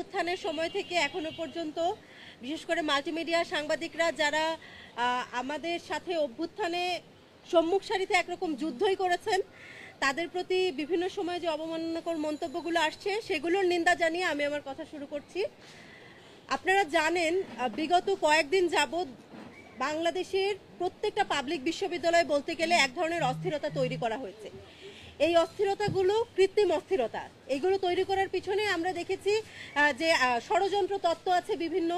উত্থানের সময় থেকে এখনও পর্যন্ত, বিশেষ করে মাল্টিমিডিয়া সাংবাদিকরা যারা আমাদের সাথে অভ্যুত্থানে সম্মুখ সারিতে একরকম যুদ্ধই করেছেন, তাদের প্রতি বিভিন্ন সময় যে অবমাননাকর মন্তব্যগুলো আসছে, সেগুলোর নিন্দা জানিয়ে আমি আমার কথা শুরু করছি। আপনারা জানেন বিগত কয়েকদিন যাবৎ বাংলাদেশের প্রত্যেকটা পাবলিক বিশ্ববিদ্যালয় বলতে গেলে এক ধরনের অস্থিরতা তৈরি করা হয়েছে। এই অস্থিরতাগুলো কৃত্রিম অস্থিরতা। এগুলো তৈরি করার পিছনে আমরা দেখেছি যে ষড়যন্ত্র তত্ত্ব আছে বিভিন্ন।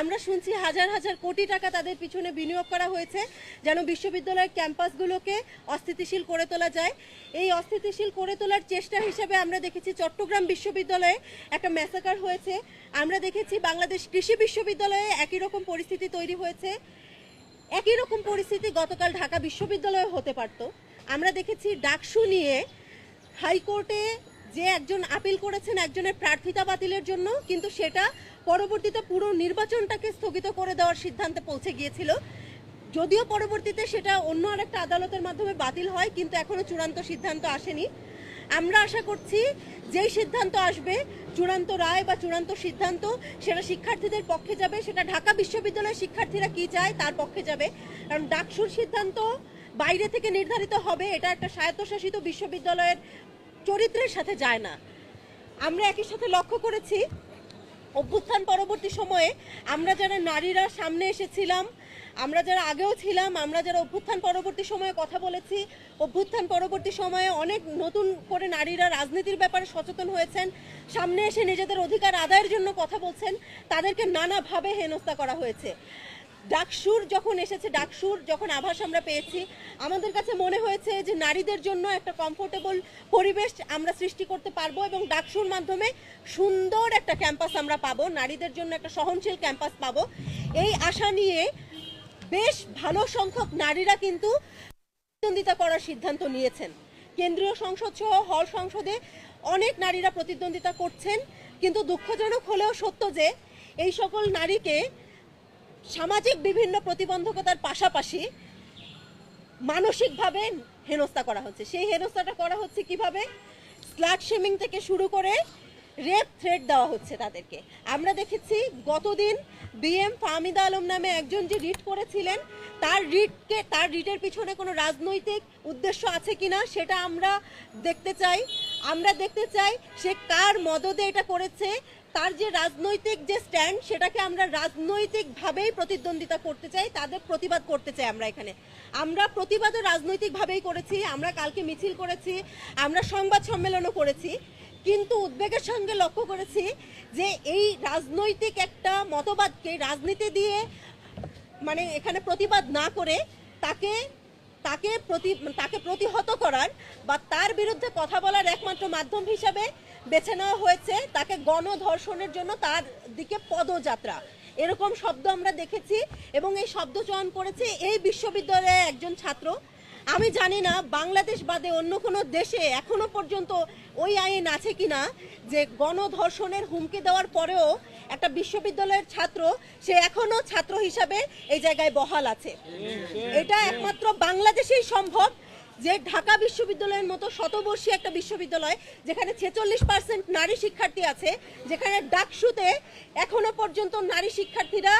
আমরা শুনছি হাজার হাজার কোটি টাকা তাদের পিছনে বিনিয়োগ করা হয়েছে, যেন বিশ্ববিদ্যালয়ের ক্যাম্পাসগুলোকে অস্থিতিশীল করে তোলা যায়। এই অস্থিতিশীল করে তোলার চেষ্টা হিসেবে আমরা দেখেছি চট্টগ্রাম বিশ্ববিদ্যালয়ে একটা ম্যাসাকার হয়েছে। আমরা দেখেছি বাংলাদেশ কৃষি বিশ্ববিদ্যালয়ে একই রকম পরিস্থিতি তৈরি হয়েছে। একই রকম পরিস্থিতি গতকাল ঢাকা বিশ্ববিদ্যালয়ে হতে পারত। আমরা দেখেছি ডাকসু নিয়ে হাইকোর্টে যে একজন আপিল করেছেন একজনের প্রার্থিতা বাতিলের জন্য, কিন্তু সেটা পরবর্তীতে পুরো নির্বাচনটাকে স্থগিত করে দেওয়ার সিদ্ধান্তে পৌঁছে গিয়েছিল। যদিও পরবর্তীতে সেটা অন্য আরেকটা আদালতের মাধ্যমে বাতিল হয়, কিন্তু এখনও চূড়ান্ত সিদ্ধান্ত আসেনি। আমরা আশা করছি যেই সিদ্ধান্ত আসবে, চূড়ান্ত রায় বা চূড়ান্ত সিদ্ধান্ত, সেটা শিক্ষার্থীদের পক্ষে যাবে। সেটা ঢাকা বিশ্ববিদ্যালয়ের শিক্ষার্থীরা কি চায় তার পক্ষে যাবে। কারণ ডাকসুর সিদ্ধান্ত বাইরে থেকে নির্ধারিত হবে, এটা একটা স্বায়ত্তশাসিত বিশ্ববিদ্যালয়ের চরিত্রের সাথে যায় না। আমরা একই সাথে লক্ষ্য করেছি, অভ্যুত্থান পরবর্তী সময়ে আমরা যারা নারীরা সামনে এসেছিলাম, আমরা যারা আগেও ছিলাম, আমরা যারা অভ্যুত্থান পরবর্তী সময়ে কথা বলেছি, অভ্যুত্থান পরবর্তী সময়ে অনেক নতুন করে নারীরা রাজনীতির ব্যাপারে সচেতন হয়েছেন, সামনে এসে নিজেদের অধিকার আদায়ের জন্য কথা বলছেন, তাদেরকে নানাভাবে হেনস্থা করা হয়েছে। ডাকসুর যখন এসেছে, ডাকসুর যখন আভাস আমরা পেয়েছি, আমাদের কাছে মনে হয়েছে যে নারীদের জন্য একটা কমফোর্টেবল পরিবেশ আমরা সৃষ্টি করতে পারব এবং ডাকসুর মাধ্যমে সুন্দর একটা ক্যাম্পাস আমরা পাবো, নারীদের জন্য একটা সহনশীল ক্যাম্পাস পাবো। এই আশা নিয়ে বেশ ভালো সংখ্যক নারীরা কিন্তু প্রতিদ্বন্দ্বিতা করার সিদ্ধান্ত নিয়েছেন। কেন্দ্রীয় সংসদ সহ হল সংসদে অনেক নারীরা প্রতিদ্বন্দ্বিতা করছেন, কিন্তু দুঃখজনক হলেও সত্য যে এই সকল নারীকে সামাজিক বিভিন্ন প্রতিবন্ধকতার পাশাপাশি মানসিকভাবে হেনস্থা করা হচ্ছে। সেই হেনস্থাটা করা হচ্ছে কীভাবে? স্লাট শেমিং থেকে শুরু করে রেপ থ্রেট দেওয়া হচ্ছে তাদেরকে। আমরা দেখেছি গতদিন বিএম ফাহমিদা আলম নামে একজন যে রিট করেছিলেন, তার রিটকে, তার রিটের পিছনে কোনো রাজনৈতিক উদ্দেশ্য আছে কিনা সেটা আমরা দেখতে চাই। আমরা দেখতে চাই সে কার মদদে এটা করেছে তার যে রাজনৈতিক যে স্ট্যান্ড সেটাকে আমরা রাজনৈতিকভাবেই প্রতিদ্বন্দ্বিতা করতে চাই, তাদের প্রতিবাদ করতে চাই আমরা এখানে। আমরা প্রতিবাদও রাজনৈতিকভাবেই করেছি, আমরা কালকে মিছিল করেছি, আমরা সংবাদ সম্মেলনও করেছি, কিন্তু উদ্বেগের সঙ্গে লক্ষ্য করেছি যে এই রাজনৈতিক একটা মতবাদকে রাজনীতি দিয়ে মানে এখানে প্রতিবাদ না করে তাকে তাকে প্রতি, তাকে প্রতিহত বা তার বিরুদ্ধে কথা বলার একমাত্র মাধ্যম হিসাবে বেছে নেওয়া হয়েছে তাকে গণধর্ষণের জন্য তার দিকে পদযাত্রা। এরকম শব্দ আমরা দেখেছি এবং এই শব্দ চয়ন করেছে এই বিশ্ববিদ্যালয়ের একজন ছাত্র। আমি জানি না বাংলাদেশ বাদে অন্য কোনো দেশে এখনও পর্যন্ত ওই আইন আছে কি না যে গণধর্ষণের হুমকি দেওয়ার পরেও একটা বিশ্ববিদ্যালয়ের ছাত্র, সে এখনও ছাত্র হিসাবে এই জায়গায় বহাল আছে। এটা একমাত্র বাংলাদেশেই সম্ভব। যে ঢাকা বিশ্ববিদ্যালয়ের মতো শতবর্ষী একটা বিশ্ববিদ্যালয় যেখানে ছেচল্লিশ পার্সেন্ট নারী শিক্ষার্থী আছে যেখানে ডাকসুতে এখনও পর্যন্ত নারী শিক্ষার্থীরা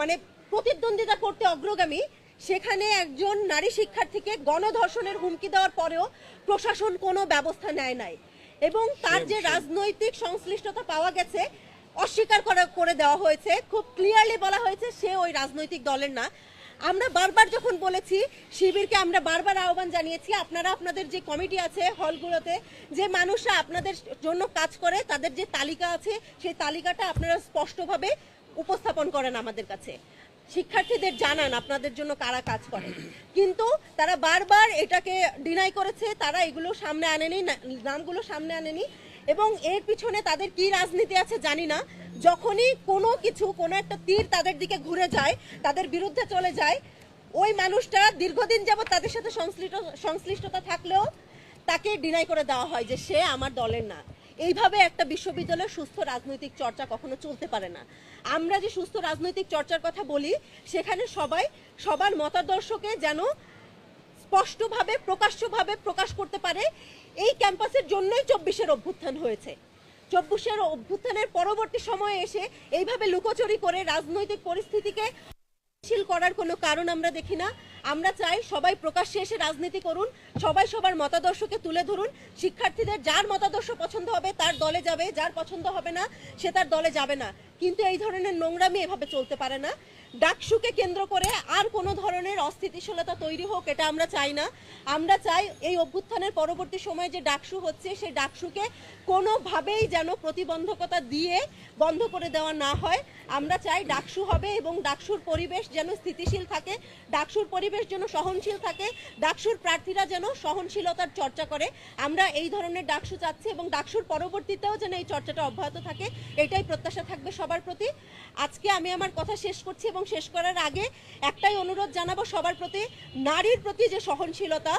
মানে প্রতিদ্বন্দ্বিতা করতে অগ্রগামী সেখানে একজন নারী শিক্ষার্থীকে গণধর্ষণের হুমকি দেওয়ার পরেও প্রশাসন কোনো ব্যবস্থা নেয় নাই। এবং তার যে রাজনৈতিক সংশ্লিষ্টতা পাওয়া গেছে অস্বীকার করা করে দেওয়া হয়েছে। খুব ক্লিয়ারলি বলা হয়েছে সে ওই রাজনৈতিক দলের না। আমরা বারবার যখন বলেছি, শিবিরকে আমরা বারবার আহ্বান জানিয়েছি, আপনারা আপনাদের যে কমিটি আছে হলগুলোতে, যে মানুষরা আপনাদের জন্য কাজ করে, তাদের যে তালিকা আছে, সেই তালিকাটা আপনারা স্পষ্টভাবে উপস্থাপন করেন আমাদের কাছে। শিক্ষার্থীদের জানান আপনাদের জন্য কারা কাজ করে। কিন্তু তারা বারবার এটাকে ডিনাই করেছে, তারা এগুলো সামনে আনেনি নামগুলো সামনে আনেনি। এবং এর পিছনে তাদের কি রাজনীতি আছে জানি না। যখনই কোনো কিছু, কোনো একটা তীর তাদের দিকে ঘুরে যায়, তাদের বিরুদ্ধে চলে যায়, ওই মানুষটা দীর্ঘদিন যাবত তাদের সাথে সংশ্লিষ্ট, সংশ্লিষ্টতা থাকলেও তাকে ডিনাই করে দেওয়া হয় যে সে আমার দলের না। এইভাবে একটা বিশ্ববিদ্যালয়ের সুস্থ রাজনৈতিক চর্চা কখনো চলতে পারে না। আমরা যে সুস্থ রাজনৈতিক চর্চার কথা বলি, সেখানে সবাই, সবার মতাদর্শকে যেন স্পষ্টভাবে, প্রকাশ্যভাবে প্রকাশ করতে পারে এই জন্যই চব্বিশের অভ্যুত্থান হয়েছে। চব্বিশের অভ্যুত্থানের পরবর্তী সময়ে এসে এইভাবে লুকোচুরি করে রাজনৈতিক পরিস্থিতিকে শিল করার কোনো কারণ আমরা দেখি না। আমরা চাই সবাই প্রকাশ্যে এসে রাজনীতি করুন, সবাই সবার মতাদর্শকে তুলে ধরুন। শিক্ষার্থীদের যার মতাদর্শ পছন্দ হবে তার দলে যাবে, যার পছন্দ হবে না সে তার দলে যাবে না। কিন্তু এই ধরনের নোংরামি এভাবে চলতে পারে না। ডাকসুকে কেন্দ্র করে আর কোনো ধরনের অস্থিতিশীলতা তৈরি হোক, এটা আমরা চাই না। আমরা চাই এই অভ্যুত্থানের পরবর্তী সময়ে যে ডাকসু হচ্ছে সেই ডাকসুকে কোনোভাবেই যেন প্রতিবন্ধকতা দিয়ে বন্ধ করে দেওয়া না হয়। আমরা চাই ডাকসু হবে এবং ডাকসুর পরিবেশ যেন স্থিতিশীল থাকে, ডাকসুর পরিবেশ যেন সহনশীল থাকে, ডাকসুর প্রার্থীরা যেন সহনশীলতার চর্চা করে। আমরা এই ধরনের ডাকসু চাচ্ছি এবং ডাকসুর পরবর্তীতেও যেন এই চর্চাটা অব্যাহত থাকে, এটাই প্রত্যাশা থাকবে সবার প্রতি। আজকে আমি আমার কথা শেষ করছি এবং শেষ করার আগে একটাই অনুরোধ জানাব সবার প্রতি, নারীর প্রতি যে সহনশীলতা,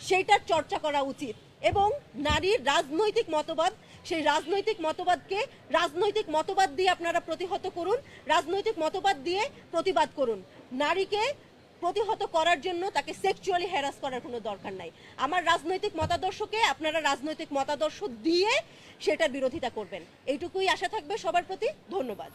সেইটার চর্চা করা উচিত এবং নারীর রাজনৈতিক মতবাদ সেই রাজনৈতিক মতবাদকে রাজনৈতিক মতবাদ দিয়ে আপনারা প্রতিহত করুন, রাজনৈতিক মতবাদ দিয়ে প্রতিবাদ করুন। নারীকে প্রতিহত করার জন্য তাকে সেক্সুয়ালি হ্যারাস করার কোনো দরকার নাই। আমার রাজনৈতিক মতাদর্শকে আপনারা রাজনৈতিক মতাদর্শ দিয়ে সেটার বিরোধিতা করবেন। এইটুকুই আশা থাকবে সবার প্রতি। ধন্যবাদ।